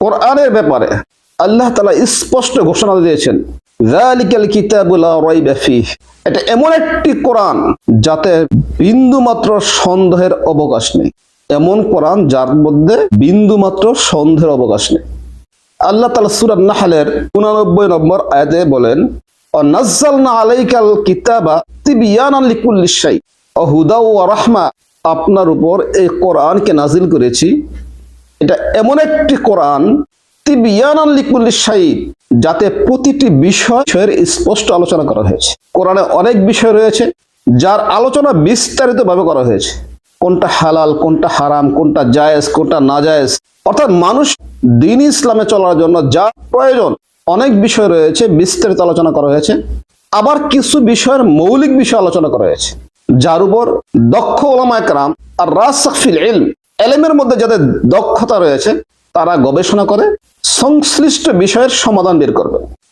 কোরআনের ব্যাপারে আল্লাহ তালা স্পষ্ট ঘোষণা দিয়েছেন। এটা এমন একটি কোরআন যাতে সন্দেহের অবকাশ নেই। এমন কোরআন যার মধ্যে সন্দেহের অবকাশ নেই। আল্লাহ তালা নাহালের উনানব্বই নম্বর আয়াতে বলেন আপনার উপর এই কোরআনকে নাজিল করেছি এটা এমন একটি কোরআন, তিবিয়ানান লিকুল্লি শাই যাতে প্রতিটি বিষয়ের স্পষ্ট আলোচনা করা হয়েছে। কোরআনে অনেক বিষয় রয়েছে, যার আলোচনা বিস্তারিতভাবে করা হয়েছে। কোনটা হালাল, কোনটা হারাম, কোনটা জায়েজ, কোনটা না জায়েজ অর্থাৎ মানুষ দিন ইসলামে চলার জন্য যা প্রয়োজন, অনেক বিষয় রয়েছে, বিস্তারিত আলোচনা করা হয়েছে। আবার কিছু বিষয়ের মৌলিক বিষয় আলোচনা করা হয়েছে। যার উপর দক্ষ ওলামা একরাম আর রাসফিল ইলম এলেমের মধ্যে যাদের দক্ষতা রয়েছে তারা গবেষণা করে সংশ্লিষ্ট বিষয়ের সমাধান বের করবে।